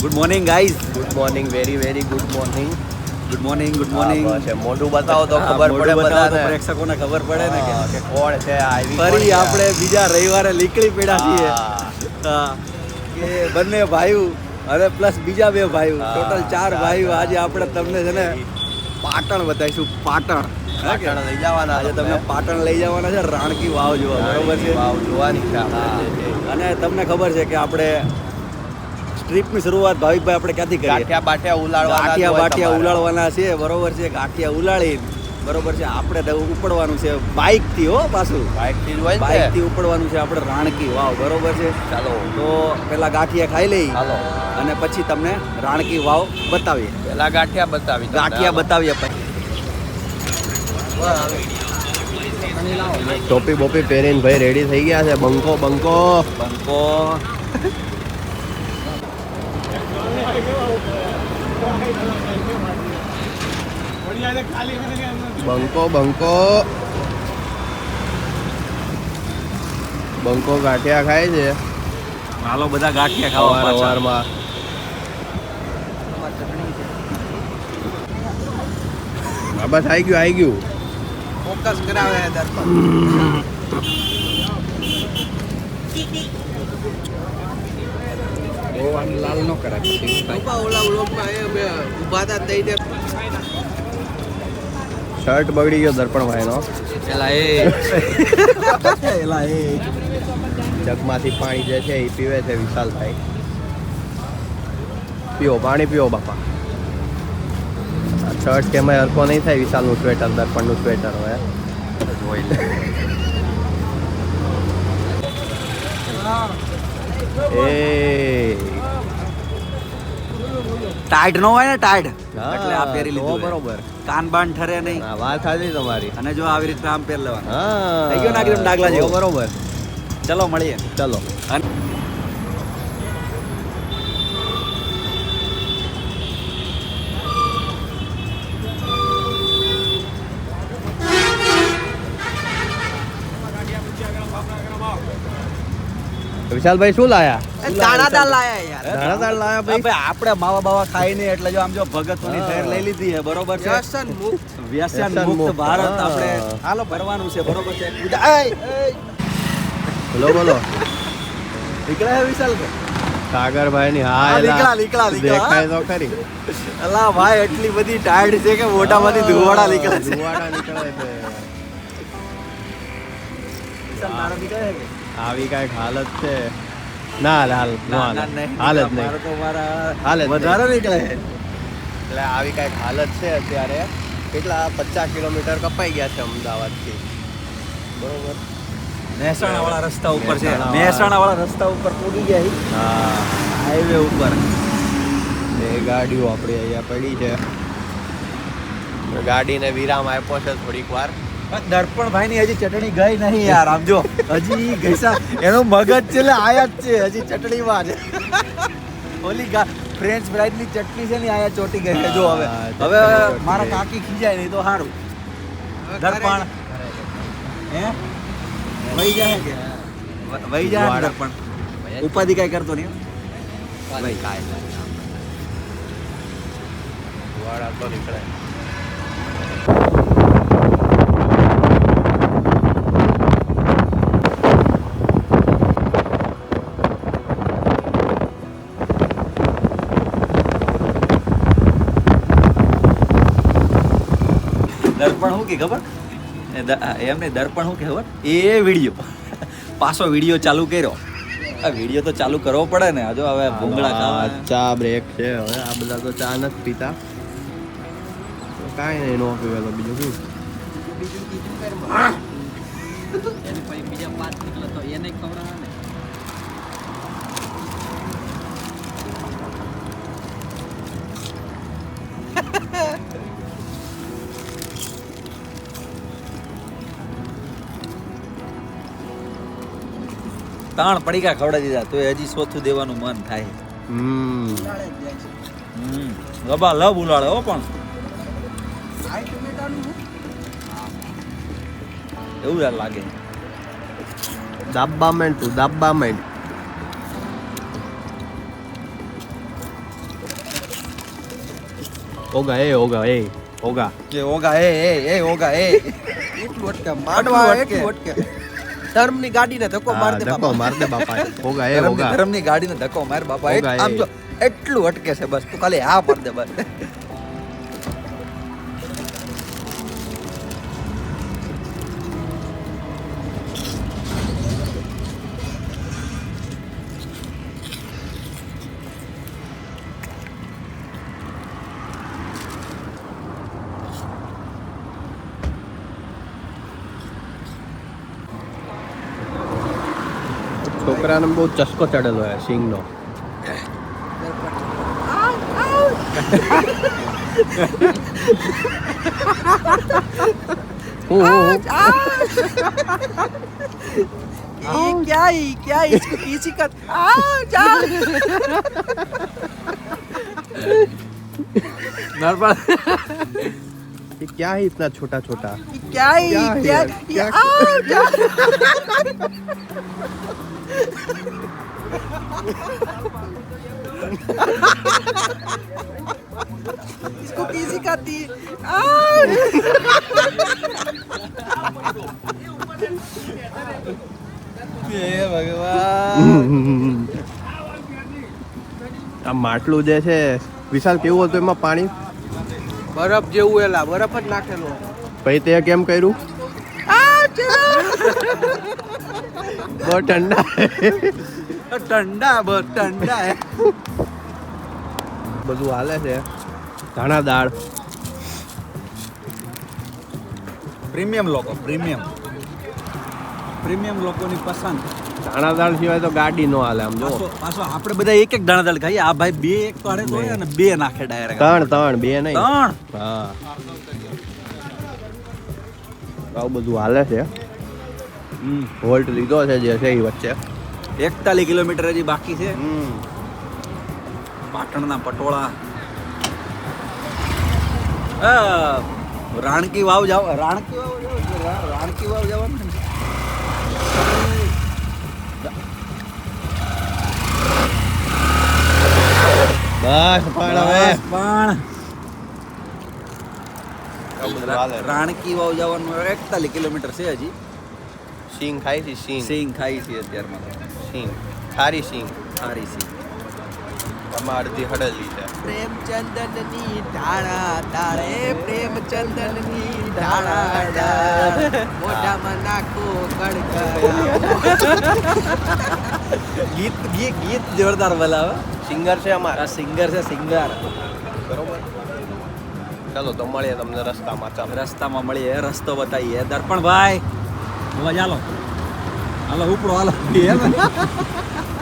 Good morning guys good morning very very good morning good morning good morning મોઢું બતાવો તો ખબર પડે બધાને. પ્રેક્ષકોને ખબર પડે ને કે કોણ છે આવી ફરી આપણે બીજા રવિવારે નીકળી પડ્યા છીએ. કે બંને ભાઈઓ અને પ્લસ બીજા બે ભાઈઓ. ટોટલ ચાર ભાઈઓ આજે આપણે તમને છે ને પાટણ બતાવીશું પાટણ. લઈ જવાના આજે તમને. પાટણ લઈ જવાના છે રાણકી વાવ જોવા બરોબર છે? વાવ જોવાની છે. અને તમને ખબર છે કે આપણે ટ્રીપની શરૂઆત ભાવિકભાઈ આપણે ક્યાંથી કરીએ? ગાંઠિયા બાટિયા ઉલાળવાના ગાંઠિયા બાટિયા હોય ઉલાળવાના છે બરોબર છે? ગાંઠિયા ઉલાળી બરોબર છે? આપણે ઉપડવાનું છે બાઇકથી હો પાછું. બાઇકથી જ હોય બાઇકથી ઉપડવાનું છે આપણે રાણકી વાવ બરોબર છે? ચાલો. તો પેલા ગાંઠિયા ખાઈ લઈ. હાલો અને પછી તમને રાણકી વાવ બતાવીએ. પેલા ગાંઠિયા બતાવી. ગાંઠિયા બતાવીએ પછી. ટોપી બોપી પહેરીને ભાઈ રેડી થઈ ગયા છે. બંકો બંકો. બંકો. બંકો બંકો. બંકો ગાંઠિયા ખાય છે. હાલો બધા ગાંઠિયા ખાવા સવાર પાછા. સવારમાં હા બસ આવી ગયું આવી ગયું. ફોકસ કરાવે દર્પણ લાલ નો કરાય શર્ટ બગડી ગયો દર્પણ ભાઈનો. એલા એ. પેલા એ. જગમાંથી પાણી જે છે એ પીવે છે વિશાલભાઈ. પીઓ પાણી પીઓ બાપા. શર્ટ કે એમાં હરકો નહીં થાય વિશાલનું સ્વેટર દર્પણનું સ્વેટર હોય. જોઈ લે. એ. ટાઈટ નો હોય ને ટાઈટ એટલે આ પહેરી લીધું બરોબર. કાન બાન ઠરે નહીં. હા વાત સાચી તમારી. અને જો આવી રીતે આમ પહેર લેવાનું. થઈ ગયો નાગરિક ડાગલા જેવો? બરોબર. ચલો મળીએ. ચલો. અને વિશાલભાઈ શું લાયા? દાણાદાર લાયા યાર. દાણાદાર લાયા ભાઈ? ભાઈ આપણે માવા બાવા ખાઈ નહીં એટલે જો આમ જો ભગતોની હા. ફેર લઈ લીધી છે બરોબર છે? વ્યસન વ્યસન મુક્ત મુક્ત, ભારત હા. આપણે હાલો ભરવાનું છે બરોબર છે? એય, એય. બોલો બોલો. નીકળ્યા વિશાલ સાગરભાઈ ની હા, નીકળા, નીકળા, નીકળા. દેખાય તો ખરી. અલા ભાઈ એટલી બધી ટાયર્ડ છે કે મોઢામાંથી ધુવાડા નીકળે છે. ધુવાડા નીકળે છે. આવી કાંઈક હાલત છે. ના હાલ હાલ ના, હાલ હાલ જ નહીં તો મારા હાલ જ વધારે નીકળે એટલે આવી કાંઈક હાલત છે અત્યારે. કેટલા પચાસ કિલોમીટર કપાઈ ગયા છે અમદાવાદથી. બરોબર. મહેસાણા વાળા રસ્તા ઉપર છે. મહેસાણા મહેસાણા વાળા રસ્તા ઉપર પૂરી ગયા હા. હાઈવે ઉપર. બે ગાડીઓ આપણી અહીંયા પડી છે. ગાડીને વિરામ આપ્યો છે થોડીક વાર. દર્પણ ભાઈ ની હજી ચટણી ગઈ નહીં યાર આમ જો હજી ગઈસા એનો મગજ છે એટલે આયા જ છે હજી ચટણી માં ઓલી ફ્રેન્ચ ફ્રાઈઝની ચટણી છે ને આયા ચોટી ગઈ છે જો હવે. હવે મારા. કાકી ખીજાય નહીં તો સારું દર્પણ. હે? વહી જાય કે? વહી જાય. દર્પણ. ઉપાધિ કઈ કરતો નહીં ભાઈ કાય વાળા તો નીકળે દર્પણ શું કે ખબર? એમને દર્પણ શું કે ખબર એ વીડિયો. પાછો વીડિયો ચાલુ કર્યો. આ વીડિયો તો ચાલુ કરવો પડે ને. હજુ હવે ભૂંગળા ખાવા ચા બ્રેક છે હવે. આ બધા તો ચા નથી પીતા. કાંઈ નહીં નો પીવે તો બીજું શું? એને તાણ પડીકા ખવડાવી દીધા તો હજી ચોથું દેવાનું મન થાય. હમ. લબ ઉલાળે હો પણ. એવું યાર લાગે. દાબ્બા મેન્ટ તું દાબ્બા મેન્ટ ઓગા એ ઓગા એ ઓગા. કે ઓગા એ એ એ ઓગા એ. એટલું અટકે માડવા એટલું અટકે. ધર્મની ગાડીને ધક્કો માર દે ધક્કો માર દે બાપા. હોગા એ હોગા ધર્મની ગાડીને ધક્કો માર બાપા. આમ જો એટલું અટકે છે બસ. તું ખાલી હા પર દે બસ. છોકરાને બહુ ચસ્કો ચડેલો હોય સિંગનો હું હું ये क्या है क्या है इसको किसी का आ जा ये क्या है इतना छोटा छोटा ये क्या है क्या है क्या यार? ये क्या- आ जा इसको किसी का दी आ હે ભગવાન આ માટલું જે છે વિશાલ કેવું હતું એમાં પાણી બરફ જેવું એલા બરફ જ નાખેલો પછી તે કેમ કર્યું ઠંડા. ઠંડા બસ ઠંડા હે. બધું હાલે છે. ધાણા દાળ. પ્રીમિયમ લોકો પ્રીમિયમ. પ્રીમિયમ લોકોની પસંદ. ધાણા દાળ સિવાય તો ગાડી નો હાલે આમ જો પાછો આપણે બધા એક એક ધાણા દાળ ખાઈએ. આ ભાઈ બે એક તો આડે તોડે અને બે નાખે ડાયરેક્ટ ત્રણ ત્રણ બે નહીં. ત્રણ. હા. આવું બધું હાલે છે. વોલ્ટ લીધો છે જે છે એ વચ્ચે. એકતાલીસ કિલોમીટર હજી બાકી છે. હમ. પાટણના પટોળા. રાણકી વાવ જાવ રાણકી વાવ જાવ રાણકી વાવ જવાનું? બસ પણ હવે. પણ. રાણકી વાવ જવાનું એકતાલીસ કિલોમીટર છે હજી. સિંગ ખાઈ છે સિંગ સિંગ ખાઈ છે અત્યારમાં. સિંગ ખારી સિંગ સારી સિંગ આમાં અડધી હડેલી છે. પ્રેમચંદનની ઢાળા ઢાળે પ્રેમચંદનની ધારા ઢાળ મોઢામાં નાખો કડકડા ગીત ગીત ગીત જોરદાર બોલાવે. સિંગર છે અમારા. સિંગર છે સિંગર. બરોબર. ચાલો તો મળીએ તમને રસ્તામાં. ચાલો. રસ્તામાં મળીએ રસ્તો બતાવીએ. દર્પણભાઈ. હવે ચાલો. હાલો ઉપડો હાલો.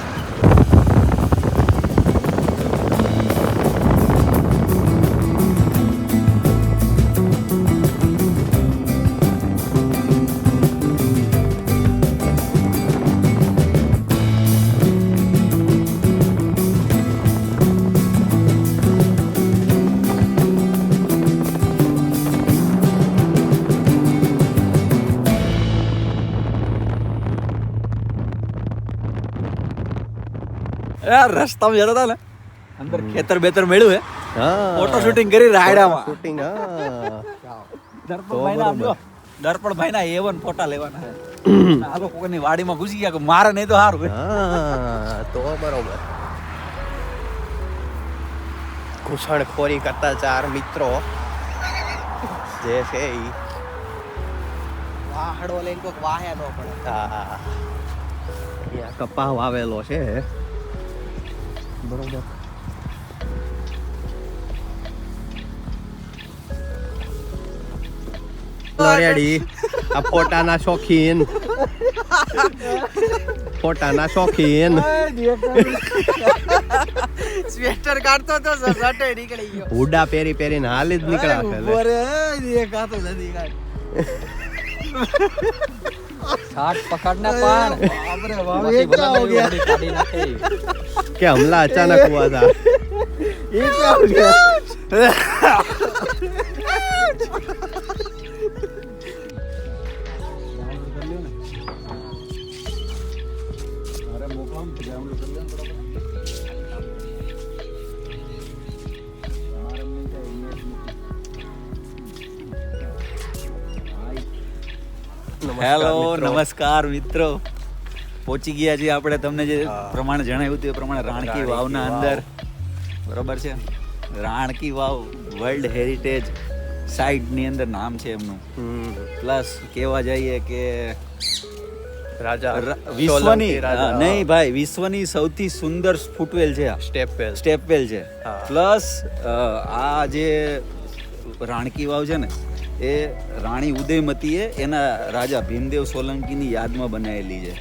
યાર રસ્તામાં જતા હતા ને. અંદર ખેતર બેતર મેળ્યું હે. ફોટો શૂટિંગ કરી રાયડામાં. શૂટિંગ દર્પણ ભાઈ ના ના એવન ફોટા લેવાના. આ લોકો કોઈની વાડીમાં ઘૂસી ગયા કે મારે નહીં તો સારું તો બરોબર. ઘૂસણખોરી કરતા ચાર મિત્રો. જે છે ઈ. વાહડો લઈને કોક વાહ્યા ન પડે. હા અહીંયા કપા વાવેલો છે. બરોબર રેડી આ ફોટાના શોખીન ફોટાના શોખીન સ્વેટર કાઢતો તો સટે નીકળી ગયો હુડા પહેરી પહેરીને હાલી જ નીકળ્યા છે. એ નથી. छाट पकड़ना पार बाप रे बाप बाकी ये क्या बोला हो नहीं, गया बड़ी गाड़ी ना थी। કે હમલા અચાનક હુઆ થા ये क्या हो गया હેલો નમસ્કાર મિત્રો. પહોંચી ગયા છીએ આપણે. તમને જે. પ્રમાણે જણાવ્યું હતું એ પ્રમાણે રાણકી વાવના વાવ. અંદર. બરોબર છે? રાણકી વાવ વર્લ્ડ હેરિટેજ સાઇટની અંદર નામ છે એમનું. પ્લસ કહેવા જઈએ કે રાજા વિશ્વની નહીં ભાઈ વિશ્વની સૌથી સુંદર ફૂટવેલ છે આ. Step well. સ્ટેપવેલ છે. પ્લસ આ જે રાણકી વાવ છે ને એ રાણી ઉદયમતીએ એના રાજા ભીમદેવ સોલંકીની યાદમાં બનાવેલી છે.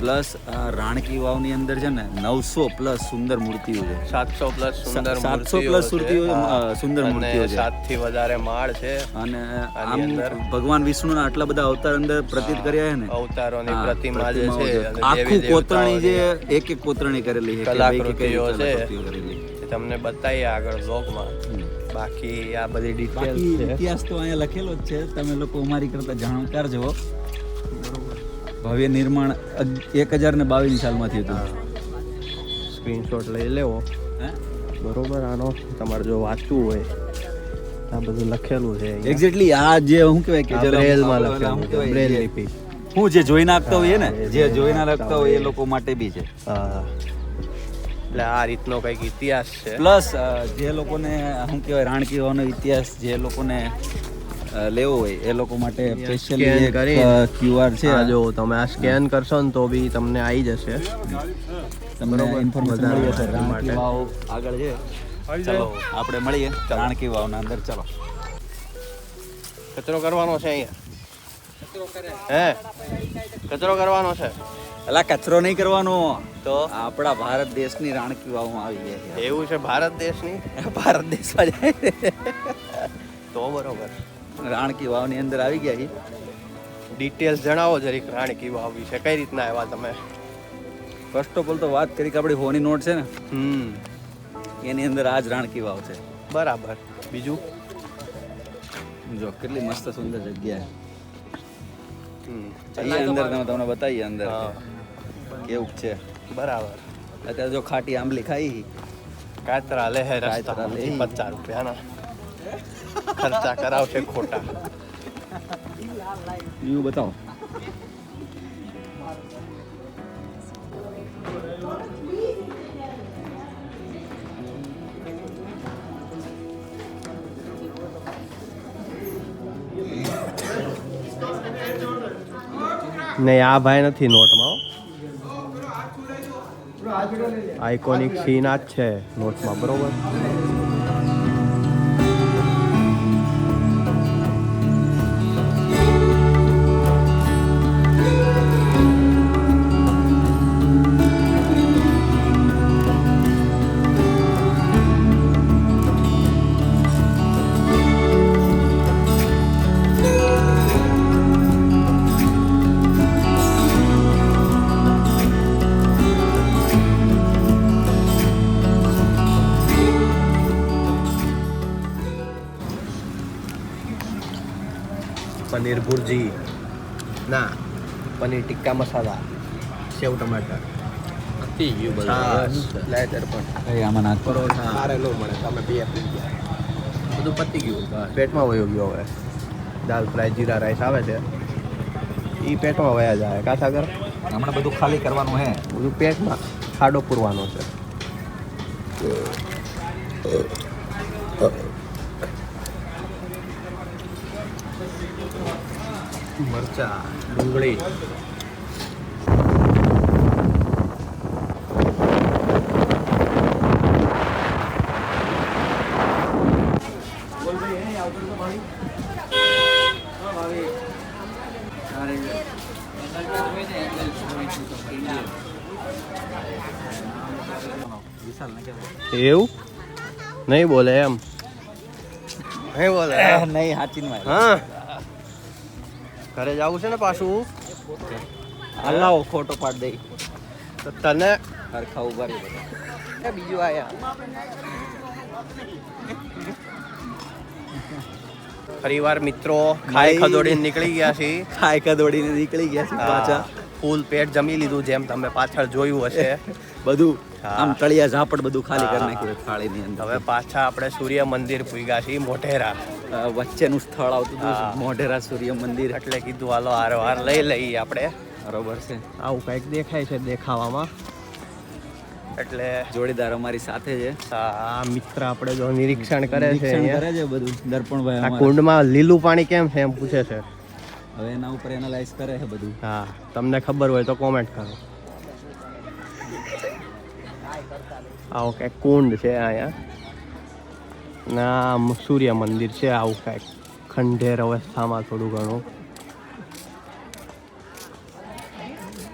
પ્લસ રાણકી વાવની અંદર છે ને નવસો પ્લસ સુંદર મૂર્તિઓ છે. સાતસો પ્લસ સુંદર સાતસો પ્લસ મૂર્તિઓ સુંદર મૂર્તિઓ છે. સાતથી વધારે માળ છે. અને આમ? ભગવાન વિષ્ણુના આટલા બધા અવતાર અંદર પ્રતીત કર્યા છે ને? અવતારોની ની પ્રતિમા જે છે આખું કોતરણી જે એક એક કોતરણી કરેલી છે કલાકૃતિઓ છે. તમને બતાવીએ આગળ બ્લોગમાં. બાકી આ બધી ડિટેલ છે. ઇતિહાસ તો અહીંયા લખેલો જ છે. તમે લોકો અમારી કરતા જાણકાર છો ભવ્ય નિર્માણ એક હજાર ને બાવીસ સાલમાં થયું હતું. સ્ક્રીનશોટ લઈ લેવો? બરોબર આનો. તમારે જો વાંચવું હોય આ બધું લખેલું છે એક્ઝેક્ટલી આ જે હું કહેવાય કે બ્રેલમાં લખેલું છે બ્રેલ લિપિ. હું જે જોઈ નાખતા હોય ને જે જોઈ ના લખતા હોય એ. લોકો માટે બી છે. હા. એટલે આ રીતનો કંઈક ઇતિહાસ છે. પ્લસ જે લોકોને શું કહેવાય રાણકી વાવનો ઇતિહાસ જે લોકોને લેવો હોય એ લોકો માટે સ્પેશિયલી એક ક્યુઆર છે. આ જો તમે આ સ્કેન કરશો ને તો બી તમને આવી જશે. તમને. ઇન્ફોર્મેશન વધારે મળી જશે. રાણકી માટે. વાવ આગળ છે. ચલો આપણે મળીએ રાણકી વાવના અંદર. ચલો. કચરો કરવાનો છે અહીંયા. હે? કચરો કરવાનો છે. અલા કચરો નહીં કરવાનો. તો? આપણા ભારત દેશની રાણકી વાવમાં આવી ગયા એવું છે ભારત દેશની? ભારત દેશમાં જાય તો બરોબર. રાણકી વાવની અંદર આવી ગયા છે. ડિટેલ્સ જણાવો જરીક રાણકી વાવ વિશે કઈ રીતના આવ્યા તમે? ફર્સ્ટ ઓફ ઓલ તો વાત કરી કે આપણી હોની નોટ છે ને. હમ. એની અંદર આ જ રાણકી વાવ છે બરાબર. બીજું? જો કેટલી મસ્ત સુંદર જગ્યા છે. અહીંયા અંદર તમે તમને બતાવીએ અંદર હા. કેવું છે. બરાબર. અત્યારે જો ખાટી આંબલી ખાઈ કાતરા લે હે રસ્તા લે. પચાસ રૂપિયા ના ખર્ચા કરાવશે ખોટા. યુ બતાવો? નહીં આ ભાઈ નથી નોટમાં આઇકોનિક સીન આ જ છે નોટમાં બરોબર? પનીર ભુરજી. ના. પનીર ટિક્કા મસાલા સેવ ટમાટર પતી ગયું બધું. લેટર પણ. કઈ આમાં નાખ. પરોઠા. મારે મળે તમે બે આપી ગયા. બધું પતી ગયું પેટમાં વયો ગયો હવે. દાલ ફ્રાય જીરા રાઈસ આવે છે. એ પેટમાં વયા જાય. કાં સાગર હમણાં બધું ખાલી કરવાનું હે. બધું પેટમાં ખાડો પૂરવાનો છે. મરચા ડુંગળી. એવું? નહીં બોલે એમ. નહીં બોલે. નહીં સાચી હા. ઘરે જવું છે ને પાછું? હલાવો ખોટો પાડ દઈ તો તને હરખા ઊભા રહી. બીજું આયા. ફરીવાર મિત્રો ખાઈ. ખદોડીને નીકળી ગયા છીએ. ખાઈ કા દોડીને નીકળી ગયા છે પાછા. ફૂલ પેટ જમી લીધું જેમ તમે પાછળ જોયું હશે. બધું. આમ તળિયા ઝાપડ બધું ખાલી કરી નાખ્યું થાળીની અંદર. હવે પાછા આપણે સૂર્ય મંદિર પૂગ્યા છીએ મોઢેરા. વચ્ચેનું સ્થળ આવતું હતું મોઢેરા સૂર્ય મંદિર. એટલે કીધું હાલો હારો હાર લઈ લઈએ આપણે. બરોબર છે. આવું કંઈક દેખાય છે દેખાવામાં. એટલે જોડીદાર અમારી સાથે છે. આ મિત્ર આપણે જો નિરીક્ષણ કરે છે કરે છે બધું. દર્પણભાઈ આ કુંડમાં લીલું પાણી કેમ છે એમ પૂછે છે. હવે એના ઉપર એનાલાઇઝ કરે છે બધું. હા તમને ખબર હોય તો કોમેન્ટ કરો. આવો કંઈક કુંડ છે અહીંયા. ના સૂર્ય મંદિર છે આવું કાંઈક. ખંડેર અવસ્થામાં થોડું ઘણું.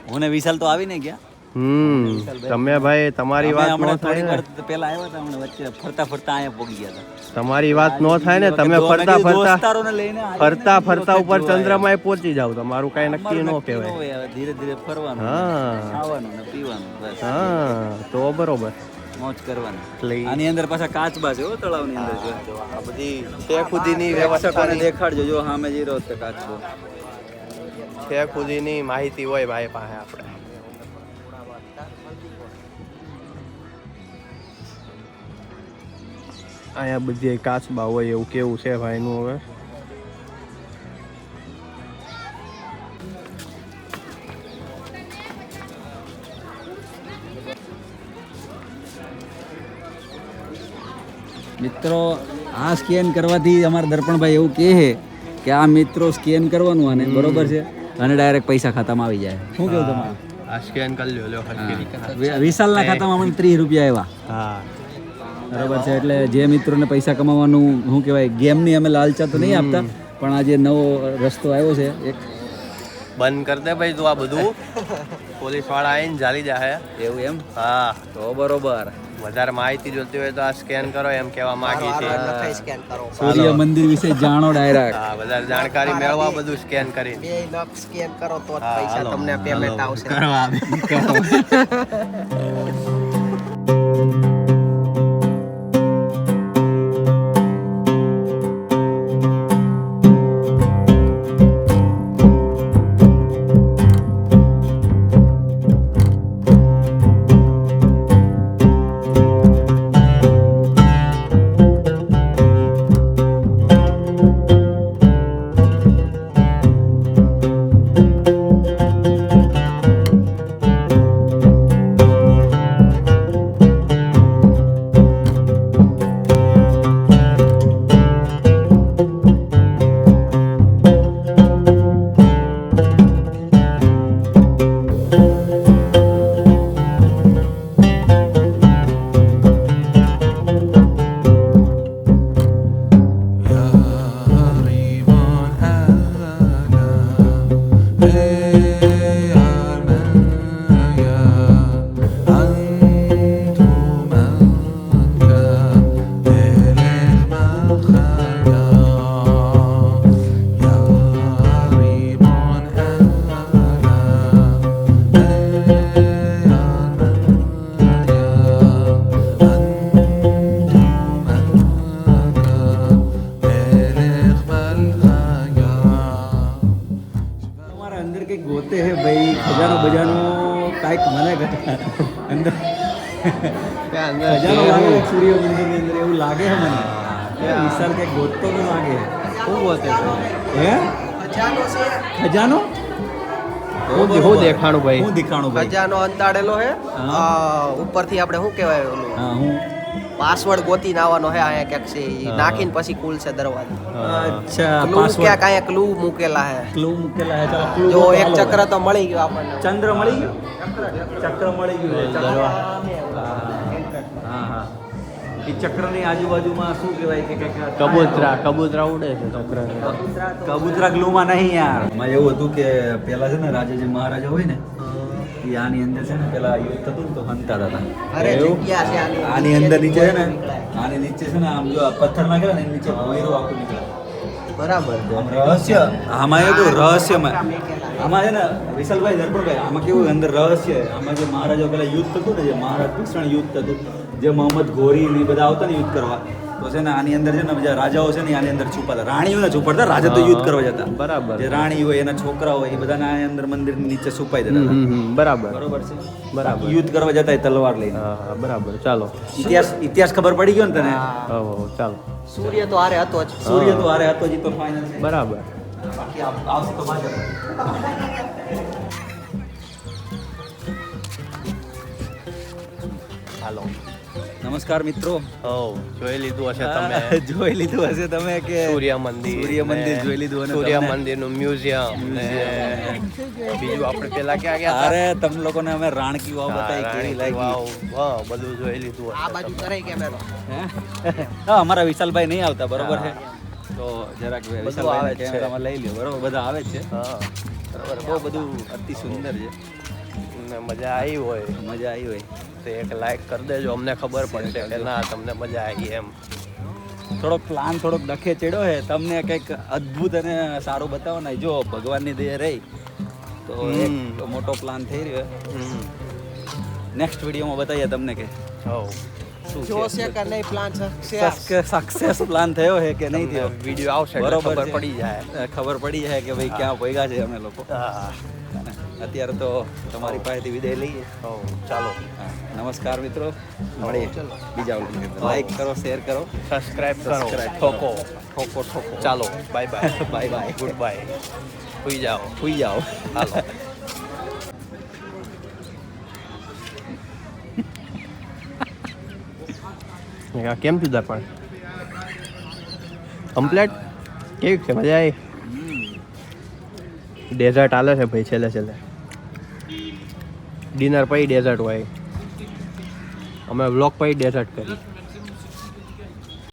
હું વિશાલ તો આવીને ગયા. હમ તમે ભાઈ તમારી વાત નો થાય ને. પેલા આવ્યા હતા હમણાં વચ્ચે ફરતા ફરતા આયા પોગી ગયા હતા. તમારી વાત નો થાય ને તમે ફરતા ફરતા ફરતા ફરતા ઉપર ચંદ્રમાએ પહોંચી જાવ તમારું કઈ નક્કી નો કહેવાય. ધીરે ધીરે ફરવાનું હા. ખાવાનું ને પીવાનું હા તો બરોબર. મોજ કરવાની. આની અંદર પાછા કાચબા છે હો તળાવની અંદર જો. આ બધી છેક સુધીની પ્રેક્ષકોને વ્યવસ્થા. દેખાડજો જો સામે જીરો છે કાચબો છેક સુધીની માહિતી હોય ભાઈ પાસે આપણે. અહીંયા બધી કાચબા હોય એવું કેવું છે ભાઈનું હવે? મિત્રો આ સ્કેન કરવાથી અમારા દર્પણભાઈ એવું કહે છે કે આ મિત્રો સ્કેન કરવાનું અને બરોબર છે અને ડાયરેક્ટ પૈસા ખાતામાં આવી જાય. શું કેવું તમારે? આ સ્કેન કરી લ્યો લ્યો વિશાલના ખાતામાં મને ત્રીસ રૂપિયા આવ્યા. હા. બરાબર છે એટલે જે મિત્રોને પૈસા કમાવાનું શું કહેવાય ગેમની અમે લાલચા તો નહીં આપતા પણ આ જે નવો રસ્તો આવ્યો છે એક બંધ કર દે ભાઈ તું આ બધું. પોલીસવાળા આવીને જાલી જાહે. એવું એમ? હા. તો બરોબર. વધારે માહિતી જોતી હોય તો આ સ્કેન કરો એમ કહેવા માંગી છે. સૂર્ય મંદિર વિશે જાણો ડાયરેક્ટ હા વધારે જાણકારી મેળવવા બધું સ્કેન કરી બે નખ સ્કેન કરો તો પૈસા તમને પેમેન્ટ આવશે. કરવા વિશાલ કંઈક ગોતતો તો માગે શું ગોતે છે? હે? ખજાનો છે. ખજાનો? હું હું દેખાણું ભાઈ? હું દેખાણું ભાઈ. ખજાનો અંતાડેલો હે. ઉપરથી આપણે શું કહેવાય ઓલું? હા હું. પાસવર્ડ ગોતી નાવાનો હે અહીંયા ક્યાંક છે. નાખીને પછી ખુલશે દરવાજો. અચ્છા પાસવર્ડ. ક્યાંક અહીંયા ક્લુ મૂકેલા હે. ક્લુ મૂકેલા હે ચાલો જો એક ચક્ર તો મળી ગયો આપણને. ચંદ્ર મળી ગયો? ચક્ર મળી ગયું છે. એ ચક્રની આજુબાજુમાં શું કહેવાય કે કંઈક કબૂતરા કબૂતરા ઉડે છે ચક્ર કબૂતરા ગ્લુમાં નહીં યાર. માં એવું હતું કે પેલા છે ને રાજા જે મહારાજા હોય ને એ આની અંદર છે ને પેલા યુદ્ધ થતું ને તો હંતા હતા. અરે એવું? આની આની અંદર નીચે છે ને આની નીચે છે ને આમ જો આ પથ્થર નાખેલા ને નીચે ભોયરો આખું નીકળે. બરાબર. આમ રહસ્ય. આમાં એવું રહસ્યમાં. આમાં છે ને વિશાલભાઈ દર્પણભાઈ આમાં કેવું અંદર રહસ્ય આમાં જે મહારાજો પેલા યુદ્ધ થતું ને જે મહારાજ ભીષણ યુદ્ધ થતું જે મોહમ્મદ ઘોરી ને બધા આવતા ને યુદ્ધ કરવા. તો છે ને આની અંદર છે ને બીજા રાજાઓ છે ને આની અંદર છુપાતા રાણીઓને છુપાડતા રાજા તો યુદ્ધ કરવા જતા. બરાબર. જે રાણી હોય એના છોકરા હોય એ બધાને આની અંદર મંદિરની નીચે છુપાઈ દેતા બરાબર. બરોબર છે? બરાબર. યુદ્ધ કરવા જતા એ તલવાર લઈને. બરાબર. ચાલો. ઇતિહાસ ઇતિહાસ ખબર પડી ગયો ને તને? ચાલો. સૂર્ય તો હારે હતો જ. સૂર્ય તો હારે હતો જીતો ફાઇનલ છે. બરાબર. બાકી આવશે તો ભાજપ હાલો. નમસ્કાર મિત્રો. જોઈ લીધું હશે તમે. જોઈ લીધું હશે તમે કે સૂર્ય મંદિર સૂર્ય મંદિર જોઈ લીધું અને સૂર્ય મંદિરનું મ્યુઝિયમ. ને બીજું આપણે પેલા ક્યાં ગયા અરે તમને લોકોને અમે રાણકી વાવ બતાવી કેવી લાગી? વાવ. વાવ બધું જોઈ લીધું આ બાજુ તમે. કરે કેમેરો? હા? અમારા વિશાલભાઈ નહીં આવતા બરોબર છે? તો જરાક આવે વિશાલભાઈ. કેમેરામાં લઈ લ્યો. બરોબર? બધા આવે છે. હા. બરોબર. બહુ બધું અતિ સુંદર છે. મજા આવી હોય. મજા આવી હોય. તો એક લાઈક કરી દેજો. અમને ખબર પડશે કે ના તમને મજા આવી એમ. થોડોક પ્લાન થોડોક ડખે ચડ્યો છે તમને કંઈક અદ્ભુત અને સારું બતાવો ને. જો ભગવાનની દયા રહી. તો એક. મોટો પ્લાન થઈ રહ્યો. નેક્સ્ટ વિડીયોમાં બતાવીએ તમને કે. હો શું જો છે? કે નહીં પ્લાન છે. સક્સેસ પ્લાન થયો છે કે નહીં થયો? વીડિયો આવશે એટલે બરોબર ખબર છે. પડી જાય. અ, ખબર પડી જાય કે ભાઈ ક્યાં ભેગા છે અમે લોકો. હા. અને અત્યારે તો તમારી પાસેથી વિદાય લઈએ. હો ચાલો. હા, નમસ્કાર મિત્રો. મળીએ. બીજા લાઈક કરો શેર કરો સબસ્ક્રાઇબ કરો. Subscribe કરો. ઠોકો. ઠોકો ઠોકો. ચાલો. Bye bye Bye bye. Goodbye સુઈ જાઓ. સુઈ જાઓ. હાલો. કેમ છું પણ? કમ્પ્લેટ કેવી છે? મજા આવી? ડેઝર્ટ આલે છે ભાઈ, છેલ્લે છેલ્લે. ડિનર પછી ડેઝર્ટ હોય. અમે વ્લોગ પછી ડેઝર્ટ કરી